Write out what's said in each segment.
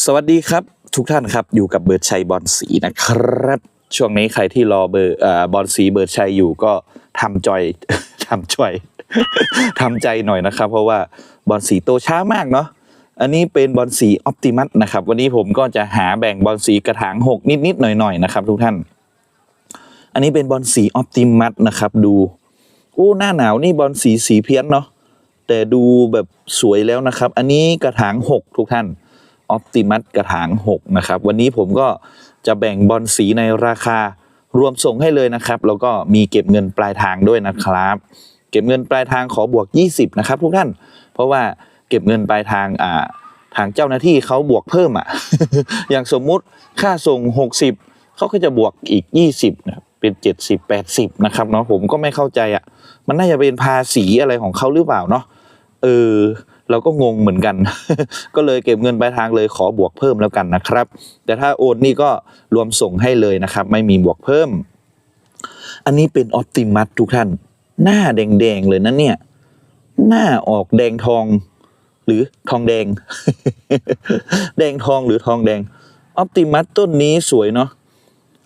สวัสดีครับ ทุกท่านครับอยู่กับเบิร์ดชัยบอลสีนะครับ ช่วงนี้ใครที่รอเบอร์บอลสีเบิร์ดชัยอยู่ก็ทำจอยทำจอยทำใจหน่อยนะครับ เพราะว่าบอลสีโตช้ามากเนาะอันนี้เป็นบอลสีออปติมัสนะครับ วันนี้ผมก็จะหาแบ่งบอลสีกระถางหกนิดๆหน่อยๆนะครับ ทุกท่าน อันนี้เป็นบอลสีออปติมัสนะครับ ดูโอ้หน้าหนาวนี่บอลสีสีเพี้ยนเนาะแต่ดูแบบสวยแล้วนะครับ อันนี้กระถางหกทุกท่าน ออ t ติมัสกระถาง 6 นะครับ วันนี้ผมก็จะแบ่งบอลสีในราคารวมส่งให้เลยนะครับ แล้วก็มีเก็บเงินปลายทางด้วยนะครับ เก็บเงินปลายทางขอบวก 20 นะครับทุกท่าน เพราะว่าเก็บเงินปลายทางอ่าทางเจ้าหน้าที่เขาบวกเพิ่มอะ อย่างสมมุติค่าส่ง 60 เขาก็จะบวกอีก 20นะครับเป็น 70 80 นะครับเนาะผมก็ไม่เข้าใจอะ มันน่าจะเป็นภาษีอะไรของเขาหรือเปล่าเนาะเออ เราก็งงเหมือนกัน ก็เลยเก็บเงินปลายทางเลยขอบวกเพิ่มแล้วกันนะครับ แต่ถ้าโอนนี่ก็รวมส่งให้เลยนะครับ ไม่มีบวกเพิ่ม อันนี้เป็นออ t ติมัสทุกท่าน หน้าแดงๆเลยนะเนี่ยหน้าออกแดงทอง หรือทองแดง แดงทองหรือทองแดงออ t ติมัสต้นนี้สวยเนาะ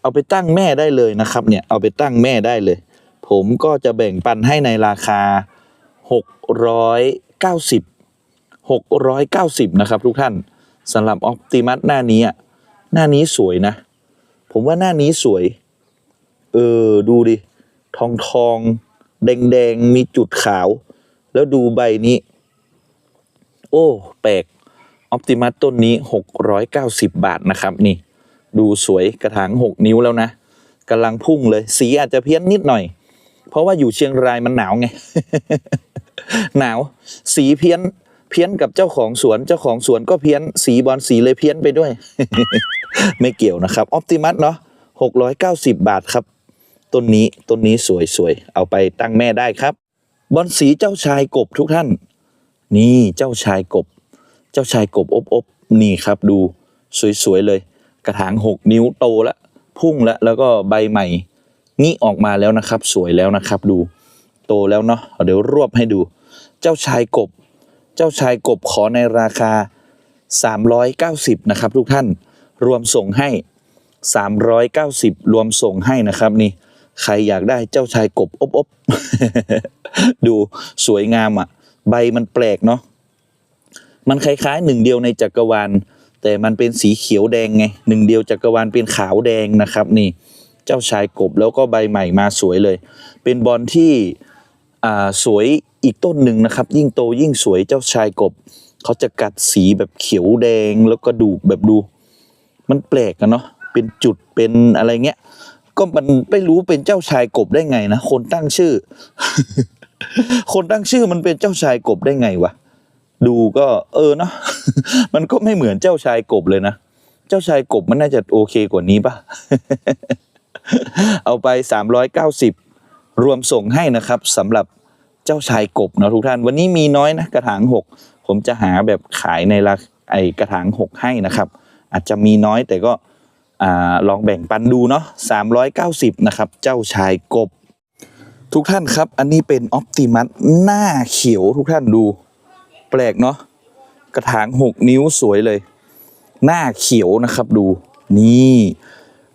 เอาไปตั้งแม่ได้เลยนะครับ เนี่ยเอาไปตั้งแม่ได้เลย ผมก็จะแบ่งปันให้ในราคา 690 690 นะครับทุกท่านสำหรับออ t ติมัสหน้านี้อะหน้านี้สวยนะ ผมว่าหน้านี้สวย เออ ดูดิ ทองทอง แดงแดงมีจุดขาว แล้วดูใบนี้ โอ้ แปลกออ t ติมัสต้นนี้ 690 บาทนะครับนี่ ดูสวยกระถาง 6 นิ้วแล้วนะกำลังพุ่งเลย สีอาจจะเพี้ยนนิดหน่อย เพราะว่าอยู่เชียงรายมันหนาวไง หนาว สีเพี้ยน เพี้ยนกับเจ้าของสวนเจ้าของสวนก็เพี้ยนสีบอลสีเลยเพี้ยนไปด้วย ไม่เกี่ยวนะครับออ t ติมัสเนาะ690 บาทครับ ต้นนี้ต้นนี้สวยๆ เอาไปตั้งแม่ได้ครับ บอลสีเจ้าชายกบทุกท่าน นี่เจ้าชายกบ เจ้าชายกบอบอบนี่ครับดูสวยๆเลย กระถาง 6 นิ้วโตแล้วพุ่งแล้วแล้วก็ใบใหม่งี้ออกมาแล้วนะครับ สวยแล้วนะครับ ดู โตแล้วเนาะเดี๋ยวรวบให้ดู เจ้าชายกบ เจ้าชายกบขอในราคา 390 นะครับ ทุกท่านรวมส่งให้ 390 รวมส่งให้นะครับนี่ใครอยากได้เจ้าชายกบอบอบดูสวยงามอะ ใบมันแปลกเนาะมันคล้ายๆหนึ่งเดียวในจักรวาล แต่มันเป็นสีเขียวแดงไงหนึ่งเดียวจักรวาลเป็นขาวแดงนะครับนี่ เจ้าชายกบแล้วก็ใบใหม่มาสวยเลย เป็นบอลที่ สวยอีกต้นหนึ่งนะครับ ยิ่งโตยิ่งสวยเจ้าชายกบเขาจะกัดสีแบบเขียวแดงแล้วก็ดูแบบดู มันแปลกกันเนาะเป็นจุดเป็นอะไรเงี้ยก็มันไม่รู้เป็นเจ้าชายกบได้ไงนะคนตั้งชื่อ คนตั้งชื่อมันเป็นเจ้าชายกบได้ไงวะดูก็เออเนาะมันก็ไม่เหมือนเจ้าชายกบเลยนะเจ้าชายกบมันน่าจะโอเคกว่านี้ปะเอาไป 390 รวมส่งให้นะครับสำหรับ เจ้าชายกบเนาะทุกท่าน วันนี้มีน้อยนะกระถาง 6 ผมจะหาแบบขายในราไอกระถาง 6 ให้นะครับ อาจจะมีน้อยแต่ก็ลองแบ่งปันดูเนาะ390 นะครับ เจ้าชายกบ ทุกท่านครับ อันนี้เป็นออ t ติมัสหน้าเขียวทุกท่านดู แปลกเนาะกระถาง 6 นิ้วสวยเลย หน้าเขียวนะครับดูนี่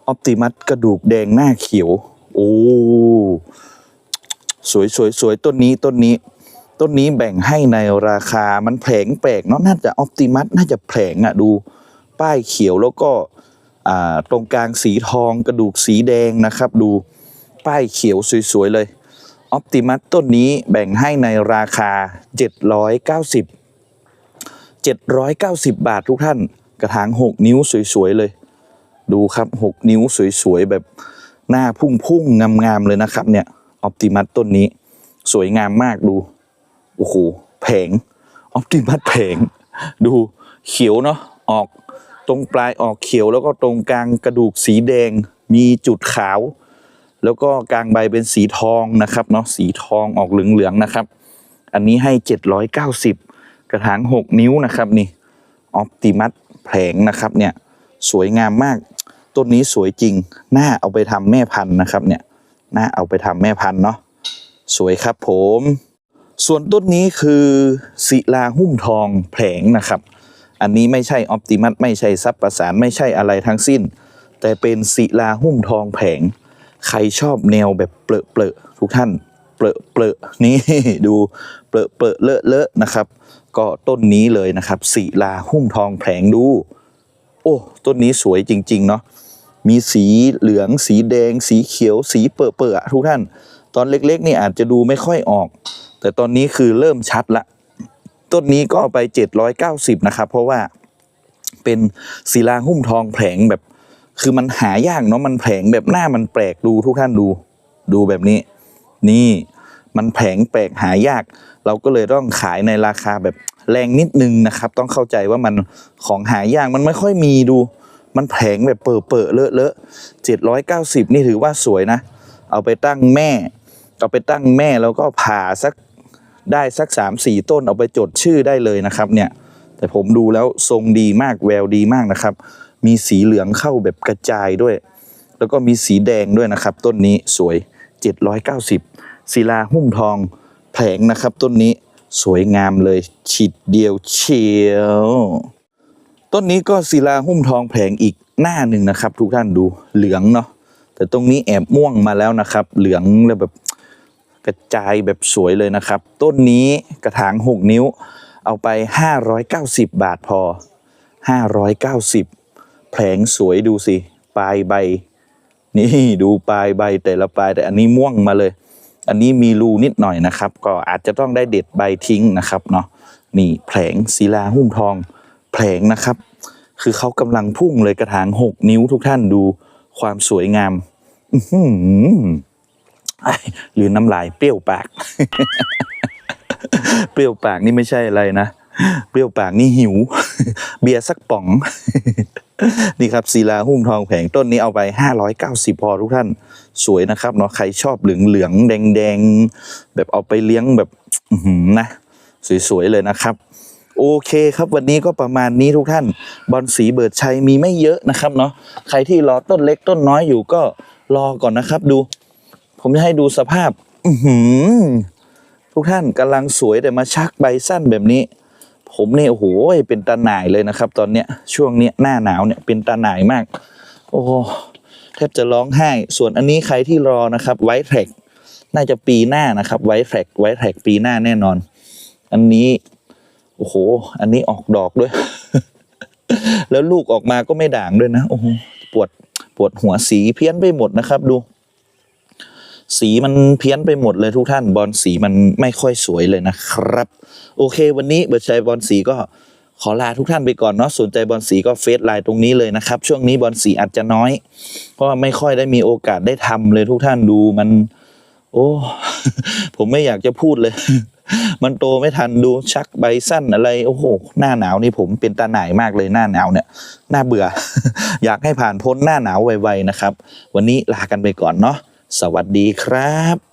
ออ t ติมัสกระดูกแดงหน้าเขียว โอ้ สวยสวยสวยต้นนี้ต้นนี้ ต้นนี้แบ่งให้ในราคามันแผงแปลกเนาะน่าจะออ t ติมัสน่าจะแผงอะดูป้ายเขียวแล้วก็ตรงกลางสีทองกระดูกสีแดงนะครับ ดูป้ายเขียวสวยๆเลยออ t ติมัสต้นนี้แบ่งให้ในราคา 790 790 บาททุกท่านกระถาง 6 นิ้วสวยๆเลย ดูครับ 6 นิ้วสวยๆแบบหน้าพุ่งๆงามๆเลยนะครับเนี่ย ออ t ติมัสต้นนี้ สวยงามมากดูโอ้โหแผงออ t ติมัสแผง ดูเขียวเนาะออกตรงปลายออกเขียวแล้วก็ตรงกลางกระดูกสีแดงมีจุดขาว แล้วก็กลางใบเป็นสีทองนะครับเนาะสีทองออกเหลืองๆนะครับ อันนี้ให้ 790 กระถาง 6 นิ้วนะครับนี่ออ t ติมัสแผงนะครับเนี่ยสวยงามมากต้นนี้สวยจริงน่าเอาไปทำแม่พันธุ์นะครับเนี่ย น่าเอาไปทำแม่พันธุ์เนาะสวยครับผม ส่วนต้นนี้คือศิลาหุ้มทองแผงนะครับ อันนี้ไม่ใช่ออ t ติมัสไม่ใช่ซับประสานไม่ใช่อะไรทั้งสิ้น แต่เป็นศิลาหุ้มทองแผง ใครชอบแนวแบบเปลอะเปลอะทุกท่านเปลอะเปลอะนี่ดูเปลอะเปลอะเลอะเลอะนะครับ ก็ต้นนี้เลยนะครับศิลาหุ้มทองแผงดู โอ้ต้นนี้สวยจริง ๆ เนาะ มีสีเหลือง สีแดง สีเขียว สีเปอะเปอะทุกท่าน ตอนเล็กๆนี่อาจจะดูไม่ค่อยออก แต่ตอนนี้คือเริ่มชัดละ ต้นนี้ก็เอาไป 790 นะครับ เพราะว่าเป็นศิลาหุ้มทองแผงแบบ คือมันหายากเนาะมันแผงแบบหน้ามันแปลกดูทุกท่านดู ดูแบบนี้ นี่มันแผงแปลกหายาก เราก็เลยต้องขายในราคาแบบแรงนิดนึงนะครับ ต้องเข้าใจว่ามันของหายากมันไม่ค่อยมีดู มันแผงแบบเปิดเปิดเลอะเลอะเจ็ดร้อยเก้าสิบนี่ถือว่าสวยนะ เอาไปตั้งแม่ เอาไปตั้งแม่แล้วก็ผ่าสักได้สักสามสี่ต้นเอาไปจดชื่อได้เลยนะครับเนี่ย แต่ผมดูแล้วทรงดีมากแววดีมากนะครับ มีสีเหลืองเข้าแบบกระจายด้วย แล้วก็มีสีแดงด้วยนะครับ ต้นนี้สวย 790ศิลาหุ้มทองแผงนะครับ ต้นนี้สวยงามเลยฉีดเดียวเชียว ต้นนี้ก็ศิลาหุ้มทองแผงอีกหน้าหนึ่งนะครับ ทุกท่านดูเหลืองเนาะแต่ตรงนี้แอบม่วงมาแล้วนะครับ เหลืองแล้วแบบกระจายแบบสวยเลยนะครับ ต้นนี้กระถาง 6 นิ้ว เอาไป 590 บาทพอ 590 แผงสวยดูสิปลายใบ นี่ดูปลายใบแต่ละปลายแต่อันนี้ม่วงมาเลย อันนี้มีรูนิดหน่อยนะครับ ก็อาจจะต้องได้เด็ดใบทิ้งนะครับเนาะนี่แผงศิลาหุ้มทอง แผงนะครับ คือเขากำลังพุ่งเลยกระถางหกนิ้วทุกท่านดูความสวยงามอือหือไอหรือน้ำลายเปรี้ยวปาก เปรี้ยวปากนี่ไม่ใช่อะไรนะ เปรี้ยวปากนี่หิว เบียร์สักป๋อง นี่ครับศิลาหุ้มทองแผงต้นนี้เอาไป 590 พอทุกท่านสวยนะครับเนาะใครชอบเหลืองเหลืองแดงแดงแบบเอาไปเลี้ยงแบบอือหือนะ สวยๆเลยนะครับ โอเคครับวันนี้ก็ประมาณนี้ทุกท่านบอลสีเบิดชัยมีไม่เยอะนะครับเนาะใครที่รอต้นเล็กต้นน้อยอยู่ก็รอก่อนนะครับดู ผมจะให้ดูสภาพ อือหือทุกท่านกำลังสวยแต่มาชักใบสั้นแบบนี้ ผมเนี่ยโอ้โหเป็นตาหน่ายเลยนะครับ ตอนเนี้ยช่วงเนี้ยหน้าหนาวเนี่ยเป็นตาหน่ายมาก โอ้แทบจะร้องไห้ ส่วนอันนี้ใครที่รอนะครับไวท์แท็กน่าจะปีหน้านะครับไวท์แท็กไวท์แท็กปีหน้าแน่นอน อันนี้ โอ้โห อันนี้ออกดอกด้วย แล้วลูกออกมาก็ไม่ด่างด้วยนะ โอ้โห ปวด ปวดหัวสีเพี้ยนไปหมดนะครับ ดู สีมันเพี้ยนไปหมดเลยทุกท่าน บอลสีมันไม่ค่อยสวยเลยนะครับ โอเค วันนี้เบิร์ชัยบอลสีก็ขอลาทุกท่านไปก่อนเนาะสนใจบอลสีก็เฟซไลน์ตรงนี้เลยนะครับ ช่วงนี้บอลสีอาจจะน้อย เพราะไม่ค่อยได้มีโอกาสได้ทำเลยทุกท่านดูมัน โอ้ ผมไม่อยากจะพูดเลย มันโตไม่ทันดูชักใบสั้นอะไรโอ้โหหน้าหนาวนี่ผมเป็นตาหน่ายมากเลยหน้าหนาวเนี่ยหน้าเบื่อ อยากให้ผ่านพ้นหน้าหนาวไวๆนะครับ วันนี้ลากันไปก่อนเนาะสวัสดีครับ